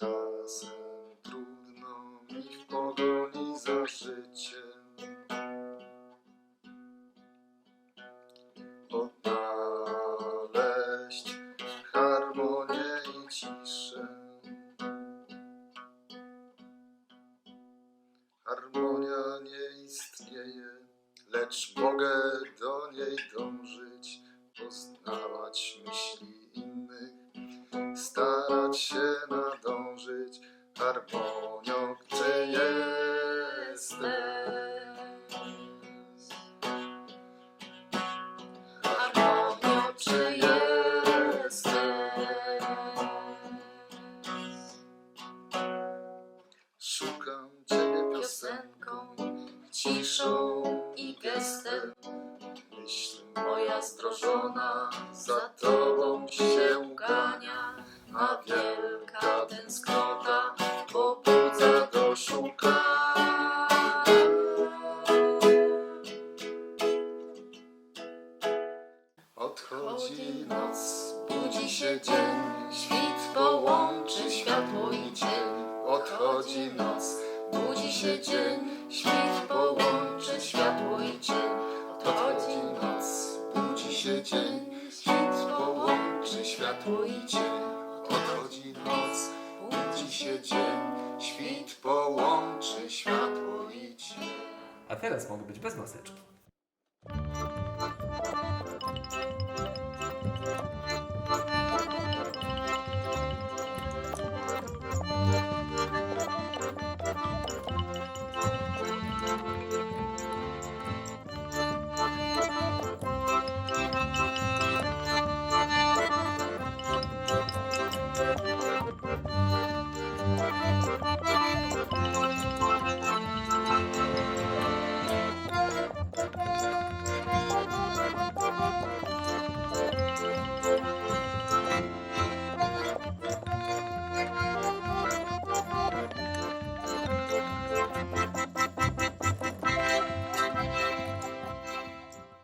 Czasem trudno mi w pogoni za życiem odnaleźć harmonię i ciszę. Harmonia nie istnieje, lecz mogę do niej dążyć, poznawać myśli innych, starać się nadążyć harmonią, gdzie jestem. Harmonią, czy jestem? Szukam Ciebie piosenką, ciszą i gestem. myśl Moja zdrożona za Tobą się ugania, a a Odchodzi noc, budzi się dzień, Świt połączy światło i cień. odchodzi noc, Budzi się dzień, świt połączy światło i cień. odchodzi noc, budzi się dzień, świt połączy światło i cień. Odchodzi noc, budzi się dzień, świt połączy światło i cień. A teraz mogę być bez maseczki.